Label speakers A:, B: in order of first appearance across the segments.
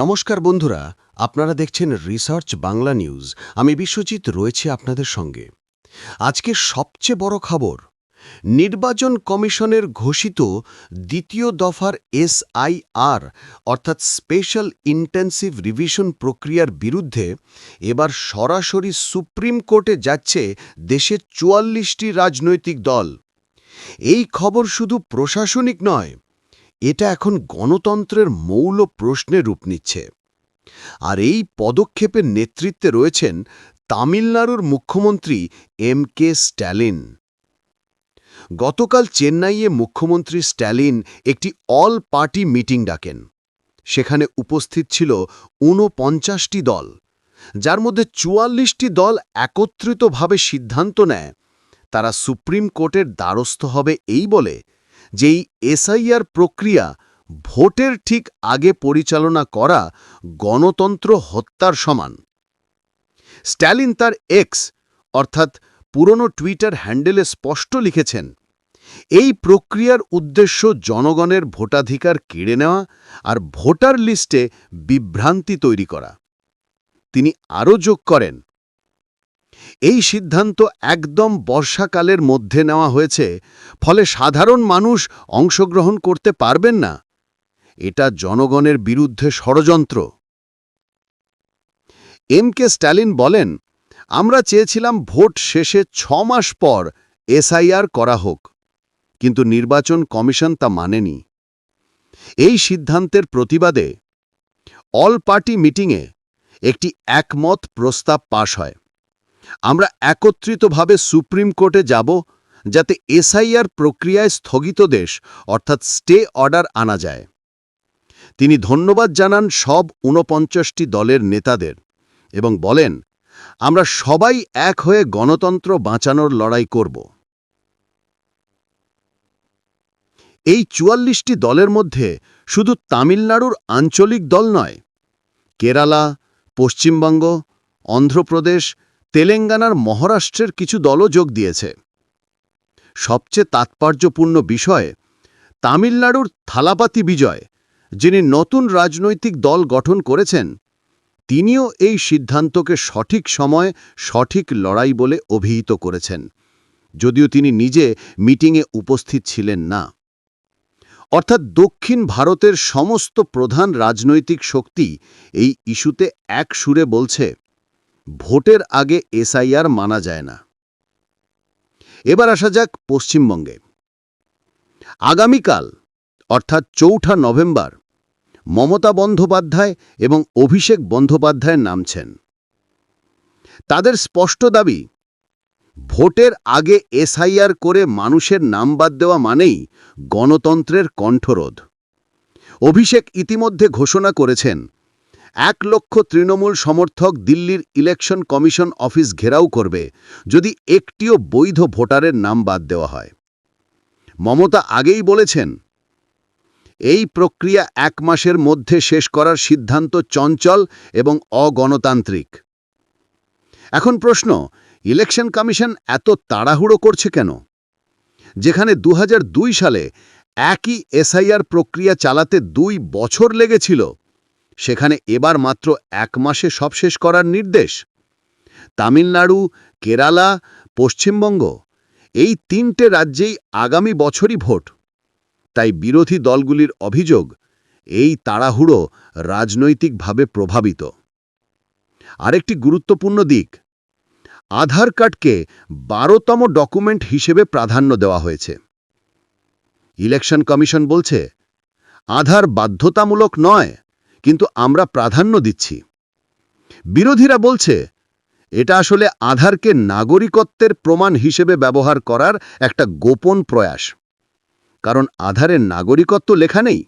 A: নমস্কার বন্ধুরা, আপনারা দেখছেন রিসার্চ বাংলা নিউজ আমি বিশ্বজিৎ রয়েছে আপনাদের সঙ্গে। আজকে সবচেয়ে বড় খবর, নির্বাচন কমিশনের ঘোষিত দ্বিতীয় দফার এসআইআর অর্থাৎ স্পেশাল ইন্টেন্সিভ রিভিশন প্রক্রিয়ার বিরুদ্ধে এবার সরাসরি সুপ্রিম কোর্টে যাচ্ছে দেশের চুয়াল্লিশটি রাজনৈতিক দল। এই খবর শুধু প্রশাসনিক নয় এটা এখন গণতন্ত্রের মৌল প্রশ্নে রূপ নিচ্ছে। আর এই পদক্ষেপের নেতৃত্বে রয়েছেন তামিলনাড়ুর মুখ্যমন্ত্রী এম কে স্ট্যালিন। গতকাল চেন্নাইয়ে মুখ্যমন্ত্রী স্ট্যালিন একটি অল পার্টি মিটিং ডাকেন। সেখানে উপস্থিত ছিল ঊনপঞ্চাশটি দল, যার মধ্যে চুয়াল্লিশটি দল একত্রিতভাবে সিদ্ধান্ত নেয়। তারা সুপ্রিম কোর্টের দ্বারস্থ হবে এই বলে যেই এসআইআর প্রক্রিয়া ভোটের ঠিক আগে পরিচালনা করা গণতন্ত্র হত্যার সমান। স্ট্যালিন তার এক্স অর্থাৎ পুরনো টুইটার হ্যান্ডেলে স্পষ্ট লিখেছেন, এই প্রক্রিয়ার উদ্দেশ্য জনগণের ভোটাধিকার কেড়ে নেওয়া আর ভোটার লিস্টে বিভ্রান্তি তৈরি করা। তিনি আরও যোগ করেন এই সিদ্ধান্ত একদম বর্ষাকালের মধ্যে নেওয়া হয়েছে, ফলে সাধারণ মানুষ অংশগ্রহণ করতে পারবেন না। এটা জনগণের বিরুদ্ধে ষড়যন্ত্র। এম কে স্ট্যালিন বলেন, আমরা চেয়েছিলাম ভোট শেষে ছ মাস পর এসআইআর করা হোক, কিন্তু নির্বাচন কমিশন তা মানেনি। এই সিদ্ধান্তের প্রতিবাদে অল পার্টি মিটিংয়ে একটি একমত প্রস্তাব পাশ হয়। আমরা একত্রিতভাবে সুপ্রিম কোর্টে যাব যাতে এসআইআর প্রক্রিয়ায় স্থগিতদেশ অর্থাৎ স্টে অর্ডার আনা যায়। তিনি ধন্যবাদ জানান সব ঊনপঞ্চাশটি দলের নেতাদের এবং বলেন, আমরা সবাই এক হয়ে গণতন্ত্র বাঁচানোর লড়াই করব। এই চুয়াল্লিশটি দলের মধ্যে শুধু তামিলনাড়ুর আঞ্চলিক দল নয়, কেরালা, পশ্চিমবঙ্গ, অন্ধ্রপ্রদেশ তেলেঙ্গানার মহারাষ্ট্রের কিছু দলও যোগ দিয়েছে। সবচেয়ে তাৎপর্যপূর্ণ বিষয়, তামিলনাড়ুর থালাপাতি বিজয়, যিনি নতুন রাজনৈতিক দল গঠন করেছেন, তিনিও এই সিদ্ধান্তকে সঠিক সময় সঠিক লড়াই বলে অভিহিত করেছেন, যদিও তিনি নিজে মিটিংয়ে উপস্থিত ছিলেন না। অর্থাৎ দক্ষিণ ভারতের সমস্ত প্রধান রাজনৈতিক শক্তি এই ইস্যুতে এক সুরে বলছে ভোটের আগে এসআইআর মানা যায় না। এবার আসা যাক পশ্চিমবঙ্গে। আগামীকাল, অর্থাৎ চৌঠা নভেম্বর, মমতা বন্দ্যোপাধ্যায় এবং অভিষেক বন্দ্যোপাধ্যায় নামছেন। তাদের স্পষ্ট দাবি, ভোটের আগে এসআইআর করে মানুষের নাম বাদ দেওয়া মানেই গণতন্ত্রের কণ্ঠরোধ। অভিষেক ইতিমধ্যে ঘোষণা করেছেন এক লক্ষ তৃণমূল সমর্থক দিল্লির ইলেকশন কমিশন অফিস ঘেরাও করবে যদি একটিও বৈধ ভোটারের নাম বাদ দেওয়া হয়। মমতা আগেই বলেছেন, এই প্রক্রিয়া এক মাসের মধ্যে শেষ করার সিদ্ধান্ত চঞ্চল এবং অগণতান্ত্রিক। এখন প্রশ্ন, ইলেকশন কমিশন এত তাড়াহুড়ো করছে কেন? যেখানে দু হাজার দুই সালে একই এসআইআর প্রক্রিয়া চালাতে দুই বছর লেগেছিল সেখানে এবার মাত্র এক মাসে সব শেষ করার নির্দেশ। তামিলনাড়ু, কেরালা, পশ্চিমবঙ্গ, এই তিনটে রাজ্যেই আগামী বছরই ভোট। তাই বিরোধী দলগুলির অভিযোগ, এই তাড়াহুড়ো রাজনৈতিকভাবে প্রভাবিত। আরেকটি গুরুত্বপূর্ণ দিক, আধার কার্ডকে বারোতম ডকুমেন্ট হিসেবে প্রাধান্য দেওয়া হয়েছে। ইলেকশন কমিশন বলছে, আধার বাধ্যতামূলক নয় কিন্তু আমরা প্রাধান্য দিচ্ছি। বিরোধীরা বলছে, এটা আসলে আধারকে নাগরিকত্বের প্রমাণ হিসেবে ব্যবহার করার একটা গোপন প্রয়াস। কারণ আধারের নাগরিকত্ব লেখা নেই।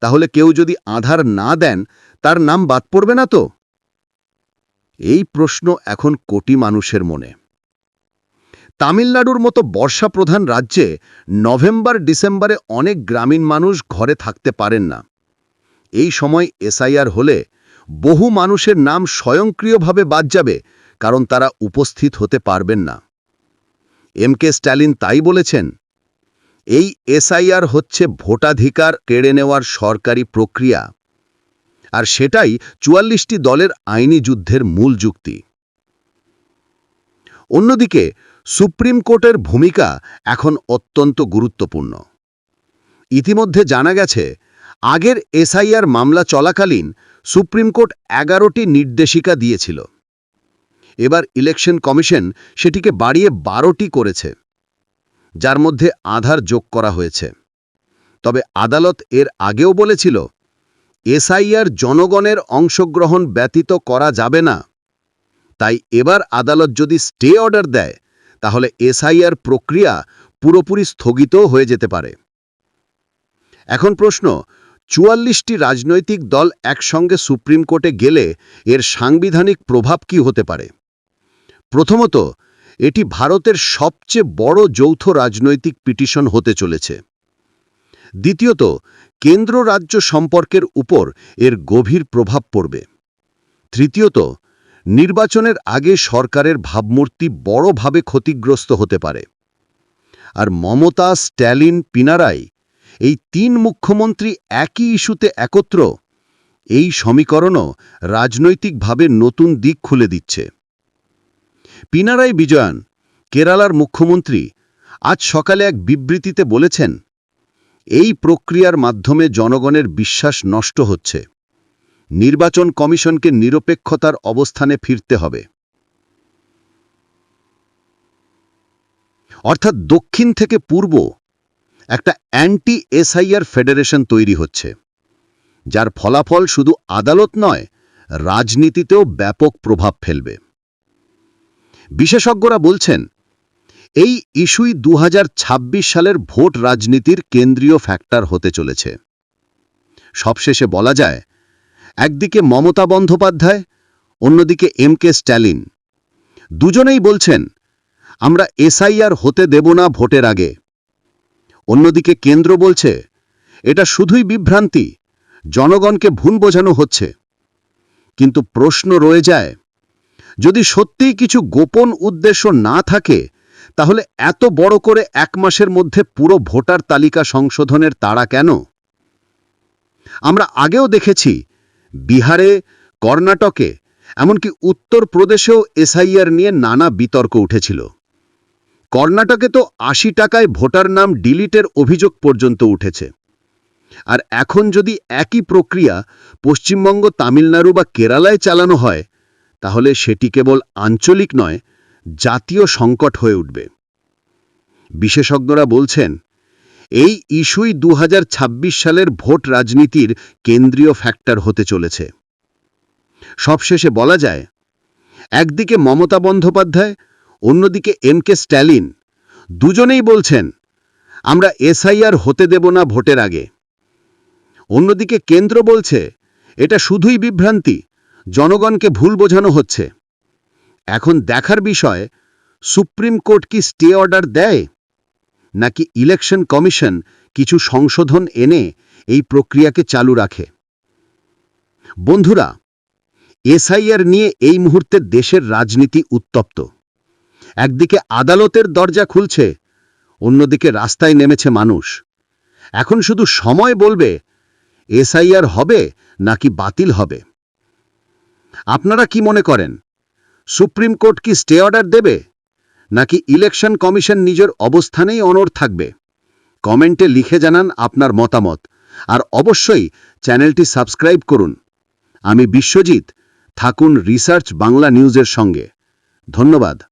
A: তাহলে কেউ যদি আধার না দেন, তার নাম বাদ পড়বে না তো? এই প্রশ্ন এখন কোটি মানুষের মনে। তামিলনাড়ুর মতো বর্ষাপ্রধান রাজ্যে নভেম্বর ডিসেম্বরে অনেক গ্রামীণ মানুষ ঘরে থাকতে পারেন না। এই সময় এসআইআর হলে বহু মানুষের নাম স্বয়ংক্রিয়ভাবে বাদ যাবে, কারণ তারা উপস্থিত হতে পারবেন না। এম কে স্ট্যালিন তাই বলেছেন, এই এসআইআর হচ্ছে ভোটাধিকার কেড়ে নেওয়ার সরকারি প্রক্রিয়া, আর সেটাই চুয়াল্লিশটি দলের আইনি যুদ্ধের মূল যুক্তি। অন্যদিকে, সুপ্রিম কোর্টের ভূমিকা এখন অত্যন্ত গুরুত্বপূর্ণ। ইতিমধ্যে জানা গেছে আগের এসআইআর মামলা চলাকালীন সুপ্রিম কোর্ট এগারোটি নির্দেশিকা দিয়েছিল। এবার ইলেকশন কমিশন সেটিকে বাড়িয়ে বারোটি করেছে, যার মধ্যে আধার যোগ করা হয়েছে। তবে আদালত এর আগেও বলেছিল, এসআইআর জনগণের অংশগ্রহণ ব্যতীত করা যাবে না। তাই এবার আদালত যদি স্টে অর্ডার দেয়, তাহলে এসআইআর প্রক্রিয়া পুরোপুরি স্থগিত হয়ে যেতে পারে। এখন প্রশ্ন চুয়াল্লিশটি রাজনৈতিক দল একসঙ্গে সুপ্রিম কোর্টে গেলে এর সাংবিধানিক প্রভাব কি হতে পারে? প্রথমত, এটি ভারতের সবচেয়ে বড় যৌথ রাজনৈতিক পিটিশন হতে চলেছে। দ্বিতীয়ত, কেন্দ্র রাজ্য সম্পর্কের উপর এর গভীর প্রভাব পড়বে। তৃতীয়ত, নির্বাচনের আগে সরকারের ভাবমূর্তি বড়ভাবে ক্ষতিগ্রস্ত হতে পারে। আর মমতা, স্ট্যালিন, পিনারাই এই তিন মুখ্যমন্ত্রী একই ইস্যুতে একত্র। এই সমীকরণও রাজনৈতিকভাবে নতুন দিক খুলে দিচ্ছে। পিনারাই বিজয়ান, কেরালার মুখ্যমন্ত্রী, আজ সকালে এক বিবৃতিতে বলেছেন, এই প্রক্রিয়ার মাধ্যমে জনগণের বিশ্বাস নষ্ট হচ্ছে। নির্বাচন কমিশনকে নিরপেক্ষতার অবস্থানে ফিরতে হবে। অর্থাৎ দক্ষিণ থেকে পূর্ব একটা অ্যান্টি এসআইআর ফেডারেশন তৈরি হচ্ছে, যার ফলাফল শুধু আদালত নয়, রাজনীতিতেও ব্যাপক প্রভাব ফেলবে। বিশেষজ্ঞরা বলছেন, এই ইস্যুই দু হাজার ছাব্বিশ সালের ভোট রাজনীতির কেন্দ্রীয় ফ্যাক্টর হতে চলেছে। সবশেষে বলা যায়, একদিকে মমতা বন্দ্যোপাধ্যায়, অন্যদিকে এম কে স্ট্যালিন। দুজনেই বলছেন, আমরা এসআইআর হতে দেব না ভোটের আগে। অন্যদিকে কেন্দ্র বলছে, এটা শুধুই বিভ্রান্তি, জনগণকে ভুল বোঝানো হচ্ছে। কিন্তু প্রশ্ন রয়ে যায়, যদি সত্যিই কিছু গোপন উদ্দেশ্য না থাকে, তাহলে এত বড় করে এক মাসের মধ্যে পুরো ভোটার তালিকা সংশোধনের তাড়া কেন? আমরা আগেও দেখেছি, বিহারে, কর্ণাটকে, এমনকি উত্তরপ্রদেশেও এসআইআর নিয়ে নানা বিতর্ক উঠেছিল। কর্ণাটকে তো আশি টাকায় ভোটার নাম ডিলিটের অভিযোগ পর্যন্ত উঠেছে। আর এখন যদি একই প্রক্রিয়া পশ্চিমবঙ্গ, তামিলনাড়ু বা কেরালায় চালানো হয়, তাহলে সেটি কেবল আঞ্চলিক নয়, জাতীয় সংকট হয়ে উঠবে। বিশেষজ্ঞরা বলছেন, এই ইস্যুই দু হাজার ছাব্বিশ সালের ভোট রাজনীতির কেন্দ্রীয় ফ্যাক্টর হতে চলেছে। সবশেষে বলা যায়, একদিকে মমতা বন্দ্যোপাধ্যায় অন্যদিকে এম কে স্ট্যালিন দুজনেই বলছেন, আমরা এসআইআর হতে দেব না ভোটের আগে। অন্যদিকে কেন্দ্র বলছে, এটা শুধুই বিভ্রান্তি, জনগণকে ভুল বোঝানো হচ্ছে। এখন দেখার বিষয়, সুপ্রিম কোর্ট কি স্টে অর্ডার দেয়? নাকি ইলেকশন কমিশন কিছু সংশোধন এনে এই প্রক্রিয়াকে চালু রাখে? বন্ধুরা, এসআইআর নিয়ে এই মুহূর্তে দেশের রাজনীতি উত্তপ্ত। একদিকে আদালতের দরজা খুলছে, অন্যদিকে রাস্তায় নেমেছে মানুষ। এখন শুধু সময় বলবে, এসআইআর হবে নাকি বাতিল হবে? আপনারা কি মনে করেন, সুপ্রিম কোর্ট কি স্টে অর্ডার দেবে, নাকি ইলেকশন কমিশন নিজের অবস্থানেই অনড় থাকবে? কমেন্টে লিখে জানান আপনার মতামত, আর অবশ্যই চ্যানেলটি সাবস্ক্রাইব করুন। আমি বিশ্বজিৎ, থাকুন রিসার্চ বাংলা নিউজের সঙ্গে। ধন্যবাদ।